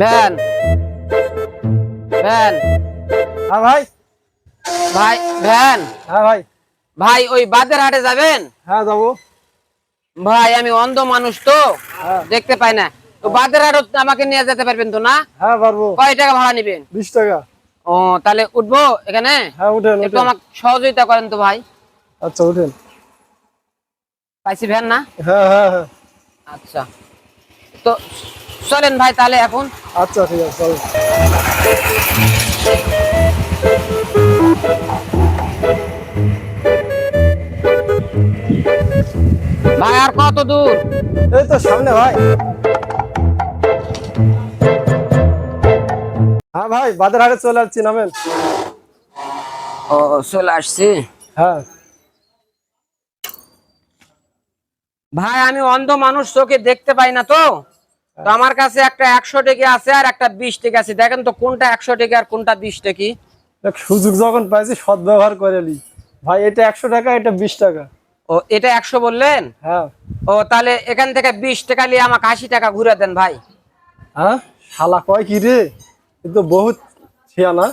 Van van হ্যাঁ ভাই। ভাই ভ্যান হ্যাঁ ভাই। ভাই ওই বাদের হাটে যাবেন? হ্যাঁ যাব। ভাই আমি অন্ধ মানুষ তো। হ্যাঁ। দেখতে পাই না। তো বাদের হাটে আমাকে নিয়ে যেতে পারবেন তো না? হ্যাঁ পারব। কয় টাকা ভাড়া নিবেন? বিশ টাকা। ও তাহলে উঠবো এখানে? হ্যাঁ উঠেন একটু আমাকে সহযোগিতা করেন তো ভাই। আচ্ছা উঠেন। পাইছি ভ্যান না? হ্যাঁ হ্যাঁ হ্যাঁ। আচ্ছা। তো চলেন ভাই তাহলে এখন। আচ্ছা ঠিক আছে চলো। ভাই আর কত দূর? এই তো সামনে ভাই। হ্যাঁ ভাই বাদের হাটে চলে আসছি নামেন। ও চলে আসছি? হ্যাঁ। ভাই আমি অন্ধ মানুষ চোখে দেখতে পাই না তো। তো আমার কাছে একটা একশো টেকি আছে আর একটা বিশ টেকি আছে। দেখেন তো কোনটা একশো টেকি আর কোনটা বিশ টেকি। সুযোগ যখন পাইছি সদ্ব্যবহার করে নি ভাই এটা একশো টাকা এটা বিশ টাকা। ও এটা একশো বললেন? হ্যাঁ। ও তাহলে এখান থেকে বিশ টাকা নিয়ে আমাকে আশি টাকা ঘুরে দেন ভাই। হ্যাঁ? শালা কয় কি রে? কিন্তু বহুত ছিয়া না।